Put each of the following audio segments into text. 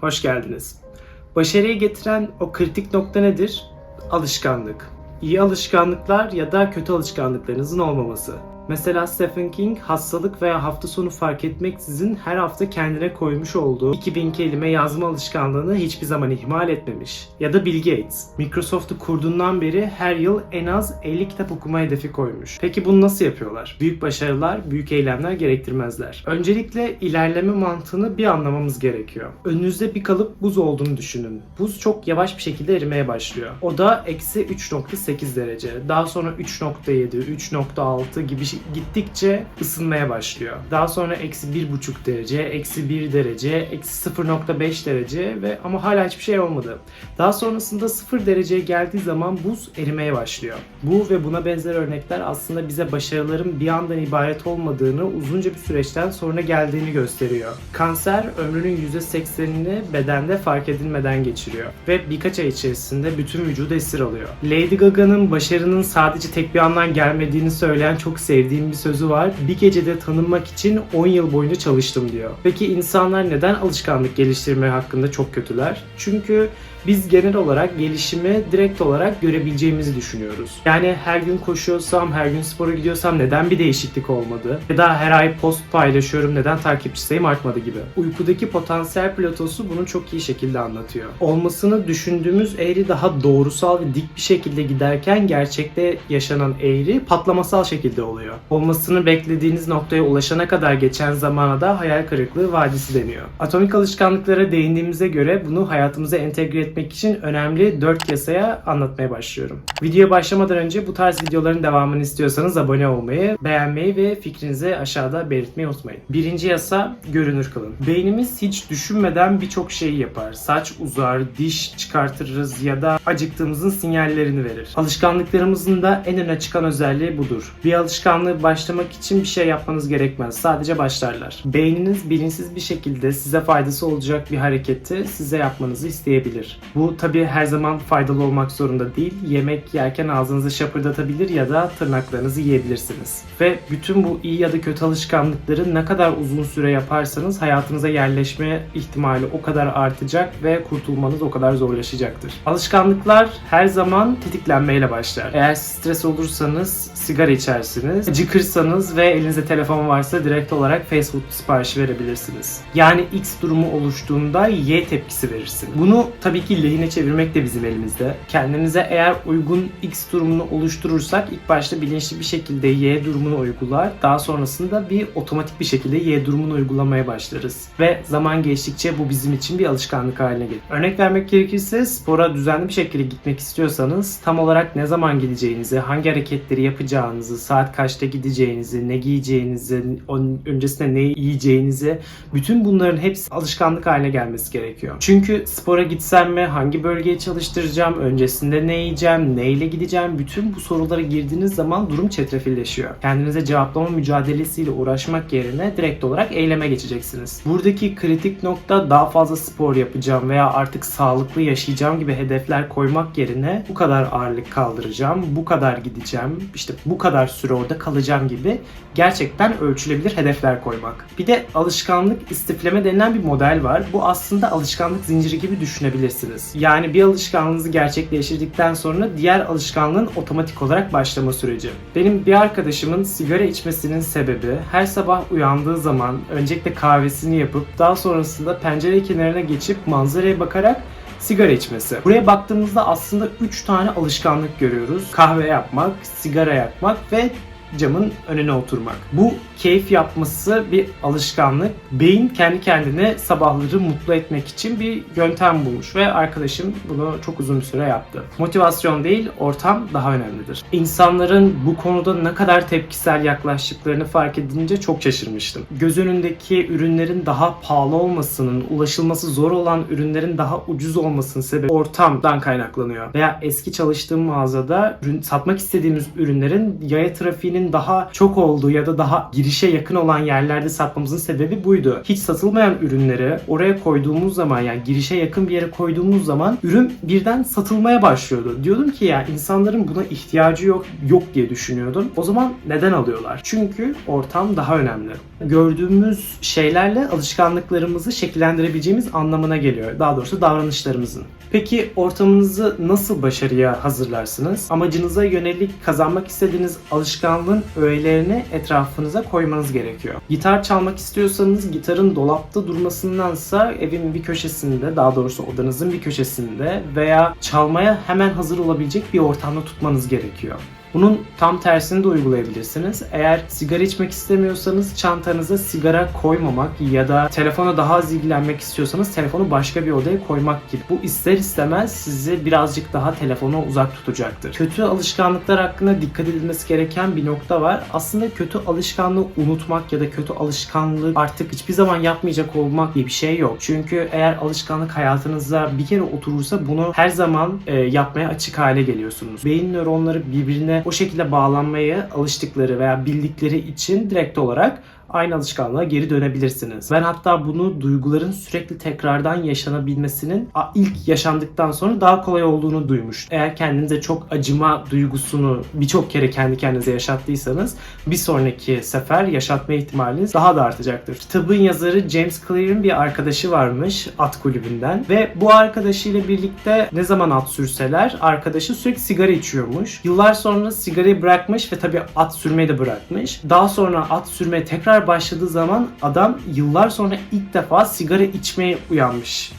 Hoş geldiniz. Başarıyı getiren o kritik nokta nedir? Alışkanlık. İyi alışkanlıklar ya da kötü alışkanlıklarınızın olmaması. Mesela Stephen King hastalık veya hafta sonu fark etmeksizin her hafta kendine koymuş olduğu 2000 kelime yazma alışkanlığını hiçbir zaman ihmal etmemiş. Ya da Bill Gates. Microsoft'u kurduğundan beri her yıl en az 50 kitap okuma hedefi koymuş. Peki bunu nasıl yapıyorlar? Büyük başarılar, büyük eylemler gerektirmezler. Öncelikle ilerleme mantığını bir anlamamız gerekiyor. Önünüzde bir kalıp buz olduğunu düşünün. Buz çok yavaş bir şekilde erimeye başlıyor. O da eksi 3.8 derece. Daha sonra 3.7, 3.6 gibi gittikçe ısınmaya başlıyor. Daha sonra eksi 1.5 derece, eksi 1 derece, eksi 0.5 derece ve ama hala hiçbir şey olmadı. Daha sonrasında 0 dereceye geldiği zaman buz erimeye başlıyor. Bu ve buna benzer örnekler aslında bize başarıların bir andan ibaret olmadığını uzunca bir süreçten sonra geldiğini gösteriyor. Kanser ömrünün %80'ini bedende fark edilmeden geçiriyor ve birkaç ay içerisinde bütün vücudu esir alıyor. Lady Gaga'nın başarının sadece tek bir andan gelmediğini söyleyen çok sevdiğim bir sözü var. Bir gecede tanınmak için 10 yıl boyunca çalıştım diyor. Peki insanlar neden alışkanlık geliştirme hakkında çok kötüler? Çünkü biz genel olarak gelişimi direkt olarak görebileceğimizi düşünüyoruz. Yani her gün koşuyorsam, her gün spora gidiyorsam neden bir değişiklik olmadı? Ya da her ay post paylaşıyorum neden takipçi sayım artmadı gibi. Uykudaki potansiyel pilotosu bunu çok iyi şekilde anlatıyor. Olmasını düşündüğümüz eğri daha doğrusal ve dik bir şekilde giderken gerçekte yaşanan eğri patlamasal şekilde oluyor. Olmasını beklediğiniz noktaya ulaşana kadar geçen zamana da hayal kırıklığı vadisi deniyor. Atomik alışkanlıklara değindiğimize göre bunu hayatımıza entegre etmek için önemli 4 yasaya anlatmaya başlıyorum. Videoya başlamadan önce bu tarz videoların devamını istiyorsanız abone olmayı, beğenmeyi ve fikrinizi aşağıda belirtmeyi unutmayın. Birinci yasa görünür kılın. Beynimiz hiç düşünmeden birçok şeyi yapar. Saç uzar, diş çıkartırız ya da acıktığımızın sinyallerini verir. Alışkanlıklarımızın da en öne çıkan özelliği budur. Bir alışkanlığı başlamak için bir şey yapmanız gerekmez. Sadece başlarlar. Beyniniz bilinçsiz bir şekilde size faydası olacak bir hareketi size yapmanızı isteyebilir. Bu tabi her zaman faydalı olmak zorunda değil. Yemek yerken ağzınızı şapırdatabilir ya da tırnaklarınızı yiyebilirsiniz. Ve bütün bu iyi ya da kötü alışkanlıkları ne kadar uzun süre yaparsanız hayatınıza yerleşme ihtimali o kadar artacak ve kurtulmanız o kadar zorlaşacaktır. Alışkanlıklar her zaman tetiklenmeyle başlar. Eğer stres olursanız sigara içersiniz. Acıkırsanız ve elinizde telefon varsa direkt olarak fast food siparişi verebilirsiniz. Yani X durumu oluştuğunda Y tepkisi verirsiniz. Bunu tabii ki lehine çevirmek de bizim elimizde. Kendimize eğer uygun X durumunu oluşturursak ilk başta bilinçli bir şekilde Y durumunu uygular. Daha sonrasında bir otomatik bir şekilde Y durumunu uygulamaya başlarız. Ve zaman geçtikçe bu bizim için bir alışkanlık haline gelir. Örnek vermek gerekirse spora düzenli bir şekilde gitmek istiyorsanız tam olarak ne zaman gideceğinizi, hangi hareketleri yapacağınızı, saat kaçta gideceğinizi, ne giyeceğinizi, öncesinde ne yiyeceğinizi bütün bunların hepsi alışkanlık haline gelmesi gerekiyor. Çünkü spora gitsem mi, hangi bölgeyi çalıştıracağım, öncesinde ne yiyeceğim, neyle gideceğim bütün bu sorulara girdiğiniz zaman durum çetrefilleşiyor. Kendinize cevaplama mücadelesiyle uğraşmak yerine direkt olarak eyleme geçeceksiniz. Buradaki kritik nokta daha fazla spor yapacağım veya artık sağlıklı yaşayacağım gibi hedefler koymak yerine bu kadar ağırlık kaldıracağım, bu kadar gideceğim, işte bu kadar süre orada kalacağım gibi gerçekten ölçülebilir hedefler koymak. Bir de alışkanlık istifleme denilen bir model var. Bu aslında alışkanlık zinciri gibi düşünebilirsiniz. Yani bir alışkanlığınızı gerçekleştirdikten sonra diğer alışkanlığın otomatik olarak başlama süreci. Benim bir arkadaşımın sigara içmesinin sebebi her sabah uyandığı zaman öncelikle kahvesini yapıp daha sonrasında pencere kenarına geçip manzaraya bakarak sigara içmesi. Buraya baktığımızda aslında 3 tane alışkanlık görüyoruz. Kahve yapmak, sigara yakmak ve camın önüne oturmak. Bu keyif yapması bir alışkanlık. Beyin kendi kendine sabahları mutlu etmek için bir yöntem bulmuş ve arkadaşım bunu çok uzun bir süre yaptı. Motivasyon değil, ortam daha önemlidir. İnsanların bu konuda ne kadar tepkisel yaklaştıklarını fark edince çok şaşırmıştım. Göz önündeki ürünlerin daha pahalı olmasının, ulaşılması zor olan ürünlerin daha ucuz olmasının sebebi ortamdan kaynaklanıyor. Veya eski çalıştığım mağazada ürün, satmak istediğimiz ürünlerin yaya trafiğine öğenin daha çok olduğu ya da daha girişe yakın olan yerlerde satmamızın sebebi buydu. Hiç satılmayan ürünleri oraya koyduğumuz zaman yani girişe yakın bir yere koyduğumuz zaman ürün birden satılmaya başlıyordu. Diyordum ki ya insanların buna ihtiyacı yok yok diye düşünüyordum. O zaman neden alıyorlar? Çünkü ortam daha önemli. Gördüğümüz şeylerle alışkanlıklarımızı şekillendirebileceğimiz anlamına geliyor. Daha doğrusu davranışlarımızın. Peki ortamınızı nasıl başarıya hazırlarsınız? Amacınıza yönelik kazanmak istediğiniz alışkanlığın öğelerini etrafınıza koymanız gerekiyor. Gitar çalmak istiyorsanız gitarın dolapta durmasındansa evin bir köşesinde, daha doğrusu odanızın bir köşesinde veya çalmaya hemen hazır olabilecek bir ortamda tutmanız gerekiyor. Bunun tam tersini de uygulayabilirsiniz. Eğer sigara içmek istemiyorsanız çantanıza sigara koymamak ya da telefona daha az ilgilenmek istiyorsanız telefonu başka bir odaya koymak gibi. Bu ister istemez sizi birazcık daha telefona uzak tutacaktır. Kötü alışkanlıklar hakkında dikkat edilmesi gereken bir nokta var. Aslında kötü alışkanlığı unutmak ya da kötü alışkanlığı artık hiçbir zaman yapmayacak olmak diye bir şey yok. Çünkü eğer alışkanlık hayatınıza bir kere oturursa bunu her zaman e, yapmaya açık hale geliyorsunuz. Beyin nöronları birbirine o şekilde bağlanmaya alıştıkları veya bildikleri için direkt olarak aynı alışkanlığa geri dönebilirsiniz. Ben hatta bunu duyguların sürekli tekrardan yaşanabilmesinin ilk yaşandıktan sonra daha kolay olduğunu duymuş. Eğer kendinize çok acıma duygusunu birçok kere kendi kendinize yaşattıysanız bir sonraki sefer yaşatma ihtimaliniz daha da artacaktır. Kitabın yazarı James Clear'ın bir arkadaşı varmış at kulübünden ve bu arkadaşıyla birlikte ne zaman at sürseler arkadaşı sürekli sigara içiyormuş. Yıllar sonra sigarayı bırakmış ve tabii at sürmeyi de bırakmış. Daha sonra at sürmeye tekrar başladığı zaman adam yıllar sonra ilk defa sigara içmeye uyanmış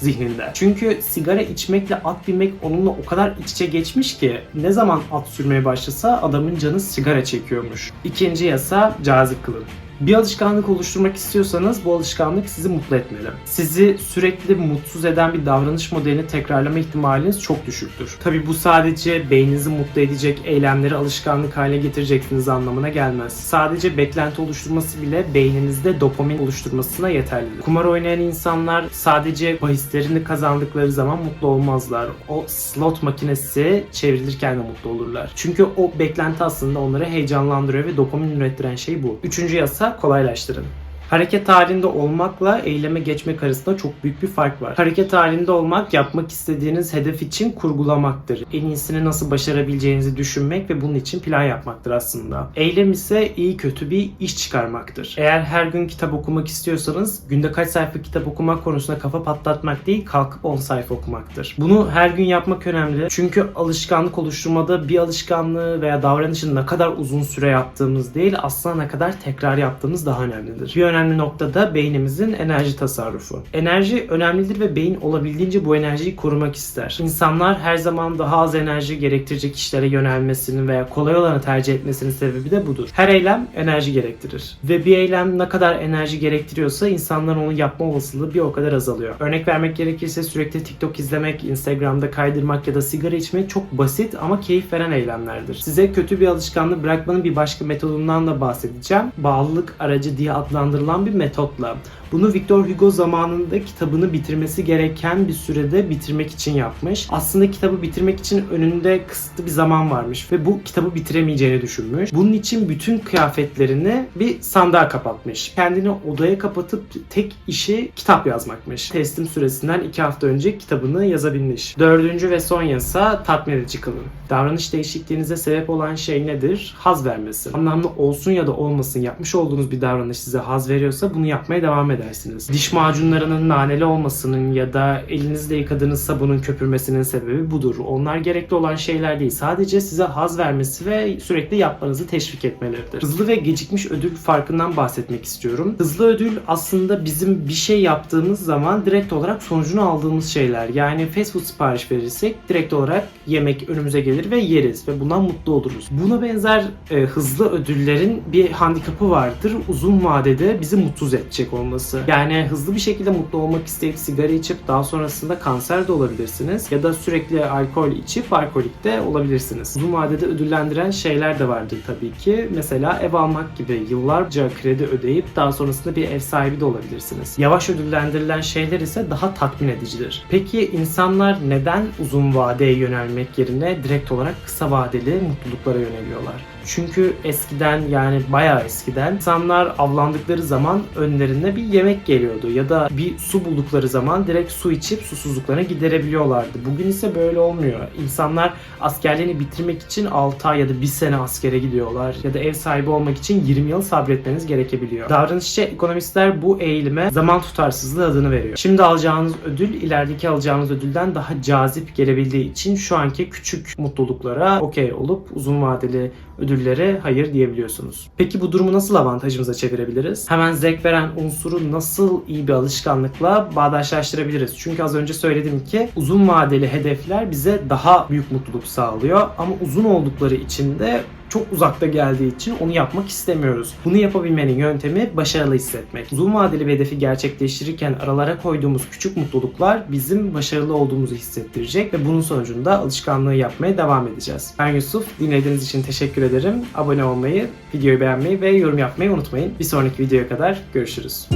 zihninde. Çünkü sigara içmekle at binmek onunla o kadar iç içe geçmiş ki ne zaman at sürmeye başlasa adamın canı sigara çekiyormuş. İkinci yasa cazip kılın. Bir alışkanlık oluşturmak istiyorsanız bu alışkanlık sizi mutlu etmeli. Sizi sürekli mutsuz eden bir davranış modelini tekrarlama ihtimaliniz çok düşüktür. Tabi bu sadece beyninizi mutlu edecek eylemleri alışkanlık haline getireceksiniz anlamına gelmez. Sadece beklenti oluşturması bile beyninizde dopamin oluşturmasına yeterlidir. Kumar oynayan insanlar sadece bahislerini kazandıkları zaman mutlu olmazlar. O slot makinesi çevrilirken de mutlu olurlar. Çünkü o beklenti aslında onları heyecanlandırıyor ve dopamin ürettiren şey bu. Üçüncü yasa kolaylaştırın. Hareket halinde olmakla eyleme geçmek arasında çok büyük bir fark var. Hareket halinde olmak yapmak istediğiniz hedef için kurgulamaktır. En iyisini nasıl başarabileceğinizi düşünmek ve bunun için plan yapmaktır aslında. Eylem ise iyi kötü bir iş çıkarmaktır. Eğer her gün kitap okumak istiyorsanız günde kaç sayfa kitap okumak konusunda kafa patlatmak değil kalkıp 10 sayfa okumaktır. Bunu her gün yapmak önemli. Çünkü alışkanlık oluşturmada bir alışkanlığı veya davranışı ne kadar uzun süre yaptığımız değil aslında ne kadar tekrar yaptığımız daha önemlidir. Bir önemli nokta da beynimizin enerji tasarrufu. Enerji önemlidir ve beyin olabildiğince bu enerjiyi korumak ister. İnsanlar her zaman daha az enerji gerektirecek işlere yönelmesinin veya kolay olanı tercih etmesinin sebebi de budur. Her eylem enerji gerektirir. Ve bir eylem ne kadar enerji gerektiriyorsa insanların onu yapma olasılığı bir o kadar azalıyor. Örnek vermek gerekirse sürekli TikTok izlemek, Instagram'da kaydırmak ya da sigara içmek çok basit ama keyif veren eylemlerdir. Size kötü bir alışkanlığı bırakmanın bir başka metodundan da bahsedeceğim. Bağlılık aracı diye adlandırılan bir metotla. Bunu Victor Hugo zamanında kitabını bitirmesi gereken bir sürede bitirmek için yapmış. Aslında kitabı bitirmek için önünde kısıtlı bir zaman varmış ve bu kitabı bitiremeyeceğini düşünmüş. Bunun için bütün kıyafetlerini bir sandığa kapatmış. Kendini odaya kapatıp tek işi kitap yazmakmış. Teslim süresinden iki hafta önce kitabını yazabilmiş. Dördüncü ve son yasa tatmin edici kılın. Davranış değişikliğinize sebep olan şey nedir? Haz vermesi. Anlamlı olsun ya da olmasın yapmış olduğunuz bir davranış size haz veriyorsa bunu yapmaya devam edersiniz. Diş macunlarının naneli olmasının ya da elinizle yıkadığınız sabunun köpürmesinin sebebi budur. Onlar gerekli olan şeyler değil. Sadece size haz vermesi ve sürekli yapmanızı teşvik etmeleridir. Hızlı ve gecikmiş ödül farkından bahsetmek istiyorum. Hızlı ödül aslında bizim bir şey yaptığımız zaman direkt olarak sonucunu aldığımız şeyler. Yani fast food sipariş verirsek direkt olarak yemek önümüze gelir ve yeriz ve bundan mutlu oluruz. Buna benzer e, hızlı ödüllerin bir handikapı vardır. Uzun vadede bizi mutsuz edecek olması. Yani hızlı bir şekilde mutlu olmak isteyip sigara içip daha sonrasında kanser de olabilirsiniz. Ya da sürekli alkol içip alkolik de olabilirsiniz. Uzun vadede ödüllendiren şeyler de vardır tabii ki. Mesela ev almak gibi yıllarca kredi ödeyip daha sonrasında bir ev sahibi de olabilirsiniz. Yavaş ödüllendirilen şeyler ise daha tatmin edicidir. Peki insanlar neden uzun vadeye yönelmek yerine direkt olarak kısa vadeli mutluluklara yöneliyorlar? Çünkü eskiden yani bayağı eskiden insanlar avlandıkları zaman önlerine bir yemek geliyordu ya da bir su buldukları zaman direkt su içip susuzluklarını giderebiliyorlardı. Bugün ise böyle olmuyor. İnsanlar askerliğini bitirmek için 6 ay ya da 1 sene askere gidiyorlar ya da ev sahibi olmak için 20 yıl sabretmeniz gerekebiliyor. Davranışçı ekonomistler bu eğilime zaman tutarsızlığı adını veriyor. Şimdi alacağınız ödül ilerideki alacağınız ödülden daha cazip gelebildiği için şu anki küçük mutluluklara okey olup uzun vadeli ödüllere hayır diyebiliyorsunuz. Peki bu durumu nasıl avantajımıza çevirebiliriz? Hemen zevk veren unsuru nasıl iyi bir alışkanlıkla bağdaşlaştırabiliriz? Çünkü az önce söyledim ki uzun vadeli hedefler bize daha büyük mutluluk sağlıyor ama uzun oldukları için de çok uzakta geldiği için onu yapmak istemiyoruz. Bunu yapabilmenin yöntemi başarılı hissetmek. Uzun vadeli bir hedefi gerçekleştirirken aralara koyduğumuz küçük mutluluklar bizim başarılı olduğumuzu hissettirecek ve bunun sonucunda alışkanlığı yapmaya devam edeceğiz. Ben Yusuf. Dinlediğiniz için teşekkür ederim. Abone olmayı, videoyu beğenmeyi ve yorum yapmayı unutmayın. Bir sonraki videoya kadar görüşürüz.